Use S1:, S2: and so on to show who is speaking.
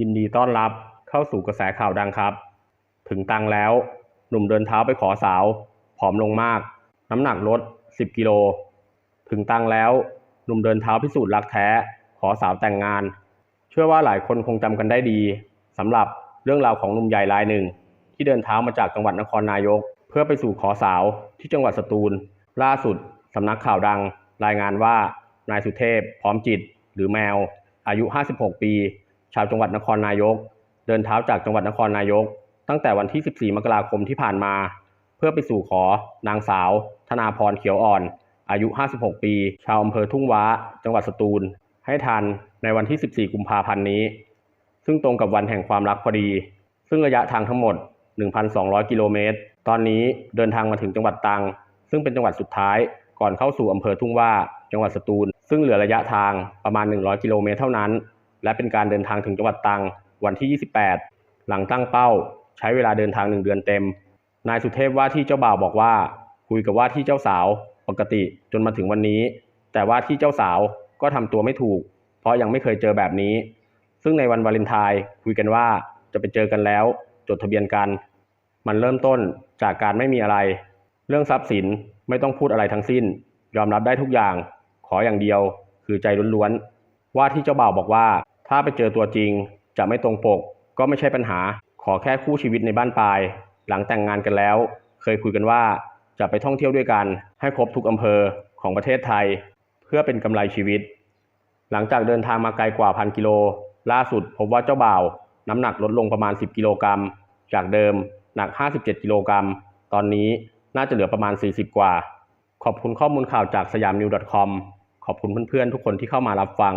S1: ยินดีต้อนรับเข้าสู่กระแสข่าวดังครับ ถึงตังแล้ว หนุ่มเดินเท้าไปขอสาว ผอมลงมาก น้ำหนักลด 10 กิโล ถึงตังแล้ว หนุ่มเดินเท้าพิสูจน์รักแท้ ขอสาวแต่งงาน เชื่อว่าหลายคนคงจำกันได้ดีสำหรับเรื่องราวของหนุ่มใหญ่รายหนึ่ง ที่เดินเท้ามาจากจังหวัดนครนายก เพื่อไปสู่ขอสาวที่จังหวัดสตูล ล่าสุดสำนักข่าวดัง รายงานว่านายสุเทพ พร้อมจิต หรือแมว อายุ 56 ปี ชาวจังหวัดนครนายก เดินเท้าจากจังหวัดนครนายก ตั้งแต่วันที่ 14 มกราคมที่ผ่านมา เพื่อไปสู่ขอนางสาว ธนาพรเขียวอ่อน อายุ 56 ปี ชาวอำเภอทุ่งว้า จังหวัดสตูล ให้ทันในวันที่ 14 กุมภาพันธ์นี้ ซึ่งตรงกับวันแห่งความรักพอดี ซึ่งระยะทางทั้งหมด 1,200 กิโลเมตร ตอนนี้เดินทางมาถึงจังหวัดตรัง ซึ่งเป็นจังหวัดสุดท้ายก่อนเข้าสู่อำเภอทุ่งว่า จังหวัดสตูล ซึ่งเหลือระยะทางประมาณ 100 กิโลเมตรเท่านั้น และเป็นการเดินทางถึงจังหวัดตรังวันที่ 28 หลังตั้งเป้า ใช้เวลาเดินทาง1เดือนเต็ม นายสุเทพว่าที่เจ้าบ่าวบอกว่า คุยกับว่าที่เจ้าสาวปกติจนมาถึงวันนี้ แต่ว่าที่เจ้าสาวก็ทำตัวไม่ถูก เพราะยังไม่เคยเจอแบบนี้ ซึ่งในวันวาเลนไทน์คุยกันว่าจะไปเจอกันแล้ว จดทะเบียนกัน มันเริ่มต้นจากการไม่มีอะไร เรื่องทรัพย์สินไม่ต้องพูดอะไรทั้งสิ้น ยอมรับได้ทุกอย่าง ขออย่างเดียว คือใจล้วนๆว่าที่เจ้าบ่าวบอกว่า ถ้าไปเจอตัวจริงจะไม่ตรงปก ก็ไม่ใช่ปัญหา ขอแค่คู่ชีวิตในบ้านปลาย หลังแต่งงานกันแล้ว เคยคุยกันว่าจะไปท่องเที่ยวด้วยกัน ให้ครบทุกอำเภอของประเทศไทย เพื่อเป็นกำไรชีวิต หลังจากเดินทางมาไกลกว่าพันกิโล ล่าสุดพบว่าเจ้าบ่าว น้ำหนักลดลงประมาณ 10 กิโลกรัม จากเดิมหนัก 57 กิโลกรัม ตอนนี้น่าจะเหลือประมาณ 40 กว่า ขอบคุณข้อมูลข่าวจากสยามนิว .com ขอบคุณเพื่อนๆทุกคนที่เข้ามารับฟัง